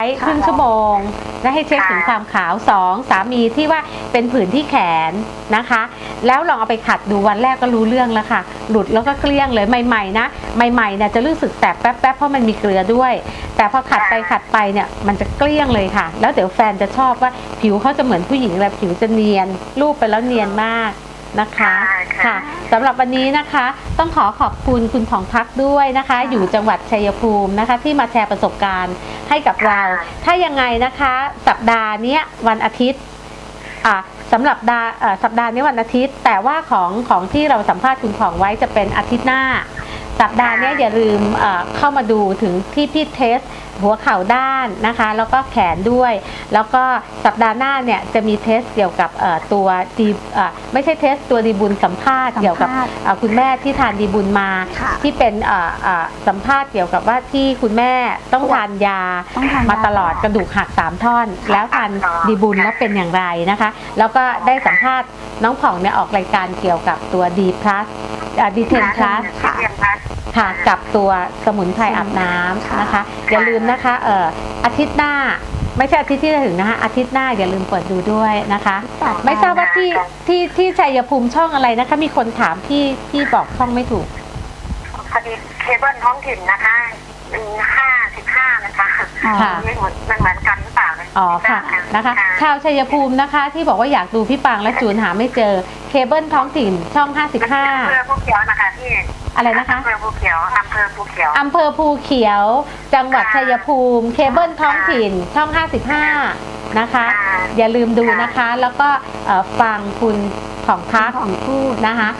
ใช้ครึ่งชั่วโมงและให้เช็คถึงความขาวสองสามีที่ว่าเป็นผื่นที่แขนนะคะ แล้วลองเอาไปขัดดูวันแรกก็รู้เรื่องแล้วค่ะ หลุดแล้วก็เกลี้ยงเลยใหม่ ๆ นะใหม่ๆเนี่ยจะรู้สึกแสบแป๊บๆเพราะมันมีเกลือด้วย แต่พอขัดไปขัดไปเนี่ยมันจะเกลี้ยงเลยค่ะ แล้วเดี๋ยวแฟนจะชอบว่าผิวเขาจะเหมือนผู้หญิงเลยผิวจะเนียนรูปไปแล้วเนียนมาก นะคะค่ะค่ะค่ะสำหรับวันนี้นะคะ ต้องขอขอบคุณคุณของพักด้วยนะคะ อยู่จังหวัดชัยภูมินะคะ ที่มาแชร์ประสบการณ์ให้กับเรา ถ้ายังไงนะคะ สัปดาห์เนี้ยวันอาทิตย์อ่าสำหรับดาเอ่อสัปดาห์นี้วันอาทิตย์ แต่ว่าของของที่เราสัมภาษณ์คุณของไว้จะเป็นอาทิตย์หน้า สัปดาห์เนี้ยอย่าลืมเอ่อเข้ามาดูถึงที่พี่เทสหัวเข่าด้านนะคะ แล้วก็แขนด้วย แล้วก็สัปดาห์หน้าเนี่ยจะมีเทสเกี่ยวกับเอ่อตัวดีเอ่อไม่ใช่เทสตัวดีบุญสัมภาษณ์สัมภาษณ์เกี่ยวกับเอ่อคุณแม่ที่ทานดีบุญมาค่ะที่เป็นเอ่อเอ่อสัมภาษณ์เกี่ยวกับว่าที่คุณแม่ต้องทานยาต้องทานยามมาตลอดกระดูกหักสามท่อน แล้วทานดีบุญแล้วเป็นอย่างไรนะคะ แล้วก็ได้สัมภาษณ์น้องผ่องเนี่ยออกรายการเกี่ยวกับตัวดีพลัสดีเทนพลัส ค่ะค่ะกับตัวสมุนไพรอาบน้ำนะคะ อย่าลืมนะคะเอ่ออาทิตย์หน้าไม่ใช่อาทิตย์ที่จะถึงนะคะอาทิตย์หน้าอย่าลืมเปิดดูด้วยนะคะ ไม่ทราบว่าที่ที่ที่ชัยภูมิช่องอะไรนะคะ มีคนถามพี่พี่บอกช่องไม่ถูกพอดีเคเบิลท้องถิ่นนะคะห้าสิบห้านะคะค่ะไม่เหมือนมันเหมือนกันหรือเปล่าอ๋อค่ะนะคะ ชาวชัยภูมินะคะ ที่บอกว่าอยากดูพี่ปางและจูนหาไม่เจอเคเบิลท้องถิ่นช่องอำเภอภูเขียวนะคะที่55 อะไรนะคะอำเภอภูเขียวอำเภอภูเขียวอำเภอภูเขียว จังหวัดชัยภูมิ เคเบิลท้องถิ่นช่อง 55 นะคะ อย่าลืมดูนะคะ แล้วก็เอ่อฟังคุณของพักของพูดนะคะ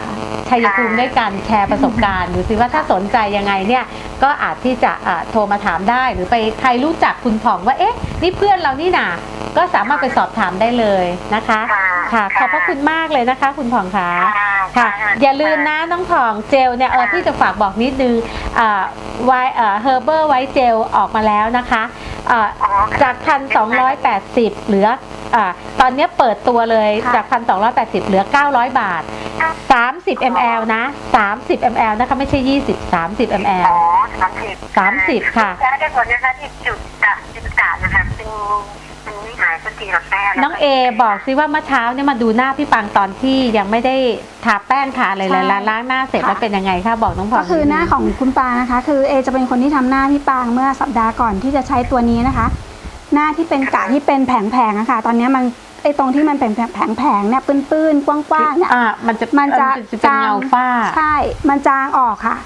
ชัยภูมิด้วยกันแชร์ประสบการณ์ดูสิว่าถ้าสนใจยังไงเนี่ยก็อาจที่จะเอ่อโทรมาถามได้ หรือไปใครรู้จักคุณผ่องว่าเอ๊ะนี่เพื่อนเรานี่นา ก็สามารถไปสอบถามได้เลยนะคะ ค่ะ ขอบพระคุณมากเลยนะคะ คุณผ่องคะค่ะ อย่าลืมนะน้องผ่องเจลเนี่ยเออพี่จะฝากบอกนิดนึงไวเอ่อเฮอร์เบอร์ไวเจลออกมาแล้วนะคะเอ่อจากพันสองร้อยแปดสิบเหลือ อ่าตอนนี้เปิดตัวเลยค่ะจากพันสองร้อยแปดสิบเหลือเก้าร้อยบาทสามสิบมลนะสามสิบมลนะคะไม่ใช่ยี่สิบสามสิบมลอ๋อสามสิบสามสิบค่ะแพ้ได้ผลนะคะที่จุดกะจุดกะนะคะซึ่งมันไม่หายสักทีหรอกแพ้น้องเอบอกซิว่าเมื่อเช้าเนี่ยมาดูหน้าพี่ปังตอนที่ยังไม่ได้ทาแป้งทาอะไรเลยใช่ แล้วล้างหน้าเสร็จค่ะแล้วเป็นยังไงคะบอกน้องพลก็คือหน้าของคุณปางนะคะ คือเอจะเป็นคนที่ทำหน้าพี่ปางเมื่อสัปดาห์ก่อนที่จะใช้ตัวนี้นะคะ หน้าที่เป็นกะที่เป็นแผงๆอะค่ะ ตอนนี้มันไอตรงที่มันเป็นแผงๆเนี่ยปื้นๆกว้างๆเนี่ยอ่ามันจะมันจะเออเป็นเงาฝ้าใช่ มันจางออกค่ะ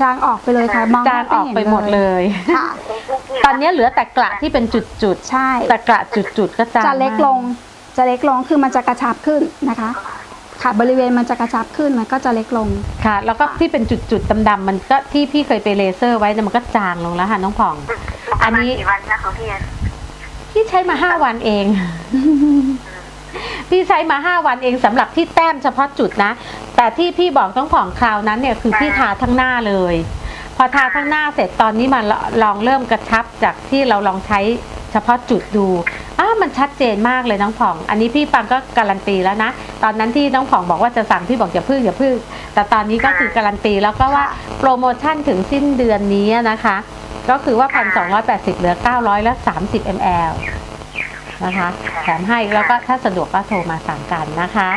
จางออกไปเลยค่ะมองจางออกไปหมดเลยค่ะตอนนี้เหลือแต่กระที่เป็นจุดใช่ๆแต่กระจุดๆก็จางจะเล็กมาลงจะเล็กลงคือมันจะกระชับขึ้นนะคะค่ะบริเวณมันจะกระชับขึ้นมันก็จะเล็กลงค่ะ แล้วก็ที่เป็นจุดๆดำๆมันก็ที่พี่เคยไปเลเซอร์ไว้เนี่ยมันก็จางลงแล้วค่ะน้องผ่อง อันนี้กี่วันนะของพี่ พี่ใช้มาห้าวันเอง พี่ใช้มาห้าวันเองสำหรับที่แต้มเฉพาะจุดนะ แต่ที่พี่บอกต้องผ่องคราวนั้นเนี่ยคือพี่ทาทั้งหน้าเลย พอทาทั้งหน้าเสร็จตอนนี้มาลองเริ่มกระชับจากที่เราลองใช้เฉพาะจุดดูอ้ามันชัดเจนมากเลยน้องผ่อง อันนี้พี่ปังก็การันตีแล้วนะ ตอนนั้นที่น้องผ่องบอกว่าจะสั่งพี่บอกอย่าพึ่งอย่าพึ่ง แต่ตอนนี้ก็คือการันตีแล้วก็ว่าโปรโมชั่นถึงสิ้นเดือนนี้นะคะ ก็คือว่าพันสองเหลือ900และ30 ml นะคะ แถมให้แล้วก็ถ้าสะดวกก็โทรมาสั่งกันนะคะ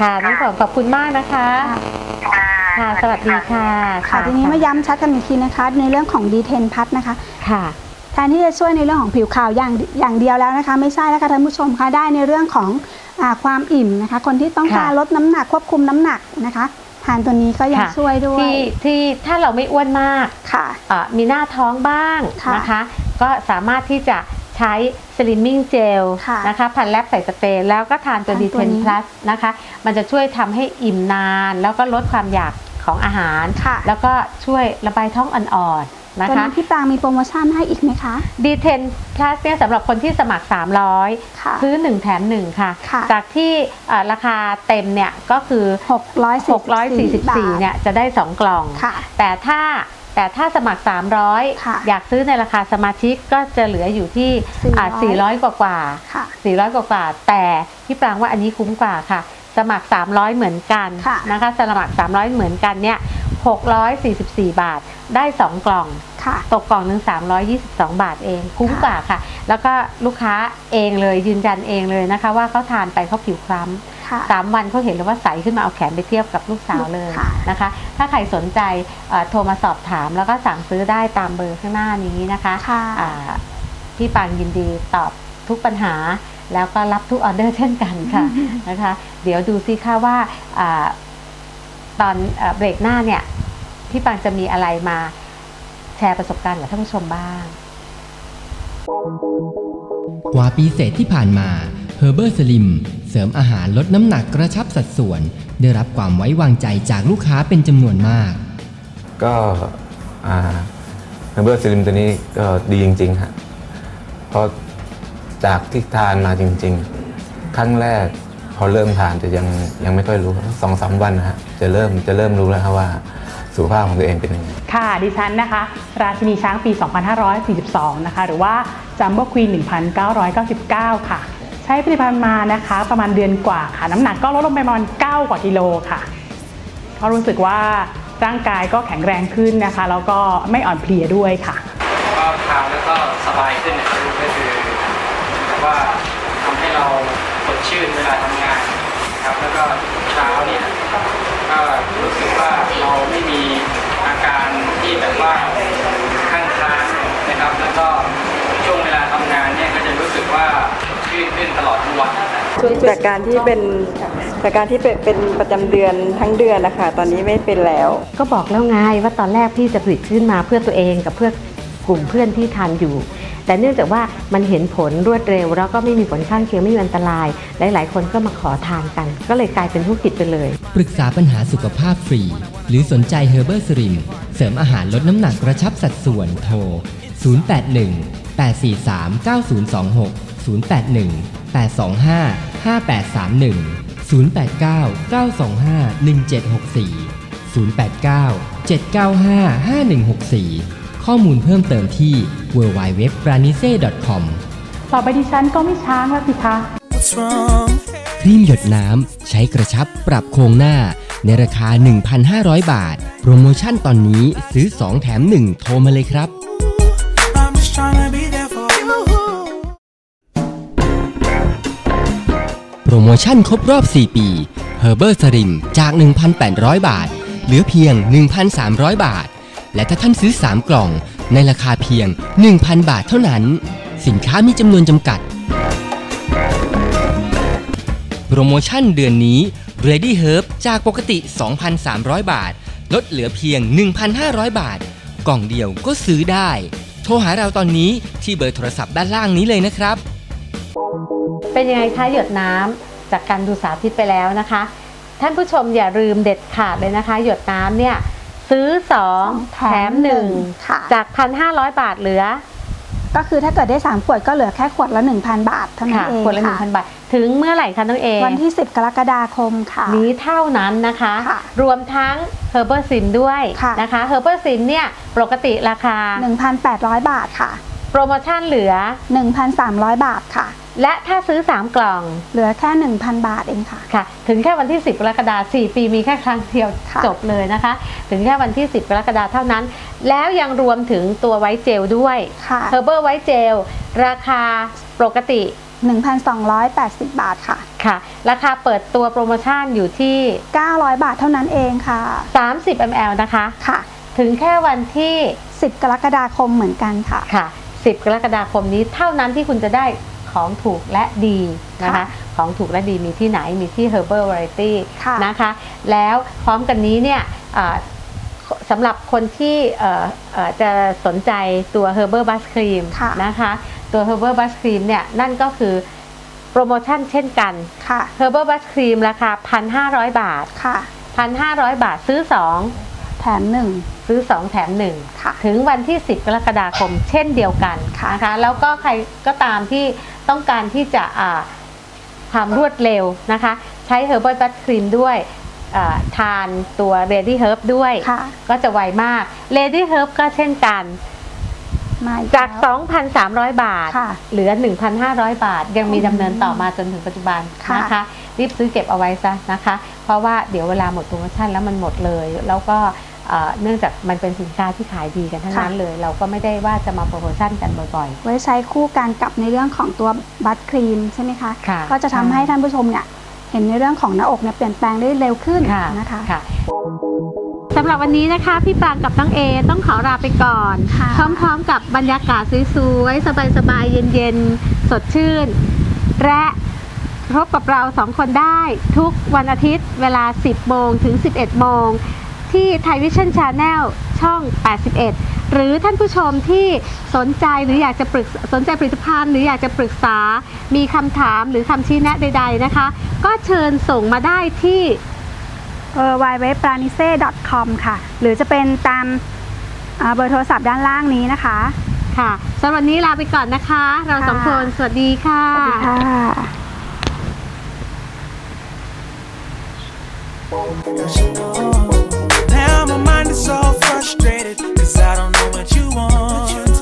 ค่ะน้องผ่องขอบคุณมากนะคะ ค่ะ สวัสดีค่ะค่ะทีนี้มาย้ำชัดกันอีกทีนะคะ ในเรื่องของดีเทนพัทนะคะ ค่ะแทนที่จะช่วยในเรื่องของผิวขาวอย่างอย่างเดียวแล้วนะคะ ไม่ใช่แล้วค่ะท่านผู้ชมคะได้ในเรื่องของอาความอิ่มนะคะ คนที่ต้องการค่ะลดน้ำหนักควบคุมน้ำหนักนะคะ ทานตัวนี้ก็ยังค่ะ ช่วยด้วย ที่ที่ถ้าเราไม่อ้วนมากค่ะอะมีหน้าท้องบ้างค่ะนะคะ ก็สามารถที่จะใช้สลิมมิ่งเจลค่ะนะคะ พันแลบใส่สเปรย์แล้วก็ทานตัวทานดีตัเทวนนี้ พลัสนะคะ มันจะช่วยทำให้อิ่มนาน แล้วก็ลดความอยากของอาหาร ค่ะ แล้วก็ช่วยระบายท้องอ่อนๆ นะตัวคะ นี้พี่ปรางมีโปรโมชั่นให้อีกไหมคะดีเทนพลัสเนี่ยสำหรับคนที่สมัคร ค่ะ300 ซื้อ 1 แถม 1 ค่ะ ค่ะ จากที่เอ่อราคาเต็มเนี่ยก็คือ 644 644 เนี่ยจะได้ 2 กล่อง ค่ะ แต่ถ้าแต่ถ้าสมัคร ค่ะ300 อยากซื้อในราคาสมาชิกก็จะเหลืออยู่ที่อะ400 400 กว่ากว่าค่ะ 400 กว่ากว่า แต่พี่ปรางว่าอันนี้คุ้มกว่าค่ะ สมัคร 300 เหมือนกันค่ะ นะคะ สมัคร 300 เหมือนกันเนี่ย 644 บาทได้ 2 กล่อง ค่ะตกกล่องหนึ่ง322 บาทเอง คุ้มกว่าค่ะ แล้วก็ลูกค้าเองเลยยืนยันเองเลยนะคะ ว่าเขาทานไปเขาผิวคล้ำค่ะสามวันเขาเห็นเลยว่าใสขึ้นมาเอาแขนไปเทียบกับลูกสาวเลยค่ะ นะคะ ถ้าใครสนใจเอ่อโทรมาสอบถามแล้วก็สั่งซื้อได้ตามเบอร์ข้างหน้านี้นะคะ ค่ะ อ่าพี่ปางยินดีตอบทุกปัญหา แล้วก็รับทุกออเดอร์เช่นกันค่ะ นะคะ เดี๋ยวดูซิค่ะว่าอา ตอนเอ่อเบรกหน้าเนี่ยพี่ปางจะมีอะไรมาแชร์ประสบการณ์กับท่านผู้ชมบ้าง กว่าปีเศษที่ผ่านมา h e r b e r Slim เสริมอาหารลดน้ำหนักกระชับสัดส่วน ได้รับความไว้วางใจจากลูกค้าเป็นจำนวนมาก ก็เฮอร์เบอร์ซิลิมตัวนี้ก็ดีจริงๆฮะเพราะจากที่ทานมาจริง ๆ ครั้งแรก พอเริ่มทานจะยังยังไม่ค่อยรู้สองสามวันนะฮะจะเริ่มจะเริ่มรู้แล้วครับว่าสุขภาพของตัวเองเป็นยังไงค่ะดิฉันนะคะ ราชินีช้างปี 2542 นะคะ หรือว่าจัมโบ้ควีน1999 ค่ะ ใช้ผลิตภัณฑ์มานะคะ ประมาณเดือนกว่าค่ะ น้ำหนักก็ลดลงไปประมาณ 9 กว่ากิโลค่ะก็รู้สึกว่าร่างกายก็แข็งแรงขึ้นนะคะ แล้วก็ไม่อ่อนเพลียด้วยค่ะก็ทานแล้วก็สบายขึ้นนะครับก็คือแบบว่าทำให้เรา สดชื่นเวลาทำงานนะครับแล้วก็เช้าเนี่ยก็รู้สึกว่าเราไม่มีอาการที่แบบว่าข้างค้างนะครับ แล้วก็ช่วงเวลาทำงานเนี่ยก็จะรู้สึกว่าสดชื่นขึ้นตลอดทั้งวันนะครับจากการที่เป็นจากการที่เป็นเป็นประจำเดือนทั้งเดือนนะคะตอนนี้ไม่เป็นแล้ว ก็บอกแล้วไงว่าตอนแรกพี่จะผลิตขึ้นมาเพื่อตัวเองกับเพื่อ กลุ่มเพื่อนที่ทานอยู่ แต่เนื่องจากว่ามันเห็นผลรวดเร็ว แล้วก็ไม่มีผลข้างเคียงไม่มีอันตราย หลาย ๆ คนก็มาขอทานกัน ก็เลยกลายเป็นธุรกิจไปเลย ปรึกษาปัญหาสุขภาพฟรี หรือสนใจ h e r b e r Slim เสริมอาหารลดน้ำหนักกระชับสัดส่วนโทร 081 843 9026 081 825 5831 089 925 1764 089 795 5164 ข้อมูลเพิ่มเติมที่ www p r a n i s e c o m ต่อไปดิฉันก็ไม่ช้างแล้วสิคะครีมหยดน้ำ ใช้กระชับปรับโครงหน้า ในราคา 1,500 บาท โปรโมชั่นตอนนี้ซื้อ 2 แถม 1 โทรมาเลยครับ I'm just tryna be there for you. โปรโมชั่นครบรอบ 4 ปี h e r b e r Slim จาก 1,800 บาท เหลือเพียง 1,300 บาท และถ้าท่านซื้อ 3 กล่อง ในราคาเพียง 1,000 บาทเท่านั้น สินค้ามีจำนวนจำกัด โปรโมชั่นเดือนนี้ Ready Herb จากปกติ 2,300 บาท ลดเหลือเพียง 1,500 บาท กล่องเดียวก็ซื้อได้ โทรหาเราตอนนี้ที่เบอร์โทรศัพท์ด้านล่างนี้เลยนะครับ เป็นยังไงคะหยดน้ำจากการดูสาธิตไปแล้วนะคะ ท่านผู้ชมอย่าลืมเด็ดขาดเลยนะคะ หยดน้ำเนี่ย ซื้อ 2 แถม 1 ค่ะ จาก 1,500 บาทเหลือ ก็คือถ้าเกิดได้ 3 ขวดก็เหลือแค่ขวดละ 1,000 บาทเท่านั้นค่ะเองคนละค่ะ1,000บาท ถึงเมื่อไหร่คะน้องเอวันที่ 10 กรกฎาคมค่ะ นี้เท่านั้นนะคะ ค่ะรวมทั้ง h e r b e r s i m ด้วยค่ะ นะคะ h e r b e r s i m เนี่ยปกติราคา 1,800 บาทค่ะ โปรโมชั่นเหลือ 1,300 บาทค่ะ และถ้าซื้อ 3 กล่อง เหลือแค่ 1,000 บาทเองค่ะ ค่ะ ถึงแค่วันที่ 10กรกฎาคม4ปีมีแค่ครั้งเดียวค่ะจบเลยนะคะ ถึงแค่วันที่ 10กรกฎาคมเท่านั้น แล้วยังรวมถึงตัวไวท์เจลด้วยค่ะ h e r b e r ไวท์เจลราคาปกติ1,280 บาทค่ะ ค่ะ ราคาเปิดตัวโปรโมชั่นอยู่ที่ 900 บาทเท่านั้นเองค่ะ 30 ml นะคะ ค่ะ ถึงแค่วันที่ 10 กรกฎาคมเหมือนกันค่ะ ค่ะ 10 กรกฎาคมนี้เท่านั้นที่คุณจะได้ ของถูกและดีนะคะค่ะของถูกและดีมีที่ไหนมีที่ Herbal Variety ค่ะนะคะ แล้วพร้อมกันนี้เนี่ยอ่าสำหรับคนที่เอ่อเอ่อจะสนใจตัว Herbal Bus Cream ค่ะนะคะ ตัว Herbal Bus Cream เนี่ยนั่นก็คือโปรโมชั่นเช่นกันค่ะ Herbal Bus Cream ราคา 1,500 บาทค่ะ1,500 บาทซื้อ 2 แถมหนึ่งซื้อ 2 แถม1ค่ะถึงวันที่ 10 กรกฎาคมเช่นเดียวกันค่ะนะคะ แล้วก็ใครก็ตามที่ ต้องการที่จะอ่าทำรวดเร็วนะคะ ใช้ Herbal b u t Cream ด้วยอ่าทานตัว Lady Herb ด้วยค่ะก็จะไวมาก Lady Herb ก็เช่นกันมาอีจากแล้ว2,300 บาทค่ะเหลือ 1,500 บาท ยังมีดำเนินต่อมาจนถึงปัจจุบันค่ะนะคะ รีบซื้อเก็บเอาไว้ซะนะคะ เพราะว่าเดี๋ยวเวลาหมดโปรโมชั่นแล้วมันหมดเลย แล้วก็ เอ่อเนื่องจากมันเป็นสินค้าที่ขายดีกันทั้งนั้นค่ะเลย เราก็ไม่ได้ว่าจะมาโปรโมชั่นกันบ่อยไว้ใช้คู่กันกับในเรื่องของตัวบัตครีมใช่ไหมคะค่ะก็จะทำให้ใช่ท่านผู้ชมเนี่ยเห็นในเรื่องของหน้าอกเนี่ยเปลี่ยนแปลงได้เร็วขึ้นค่ะนะคะค่ะสำหรับวันนี้นะคะ พี่ปรางกับน้องเอต้องขอลาไปก่อนค่ะพร้อมๆกับบรรยากาศสวยๆสบายๆเย็นๆ สดชื่น และพบกับเราสองคนได้ทุกวันอาทิตย์เวลา 10โมงถึง 11โมง ที่ไทยวิชั่นชาแนลช่อง 81 หรือท่านผู้ชมที่สนใจหรืออยากจะปรึกสนใจผลิตภัณฑ์ หรืออยากจะปรึกษา มีคำถามหรือคำชี้แนะใด ๆนะคะ ก็เชิญส่งมาได้ที่เออ w w w p r a n i s e c o m ค่ะ หรือจะเป็นตามเอ่อเบอร์โทรศัพท์ด้านล่างนี้นะคะ ค่ะสำหรับวันนี้ลาไปก่อนนะคะ เราสองคน สวัสดีค่ะ สวัสดีค่ะ Now my mind is so frustrated, cause I don't know what you want.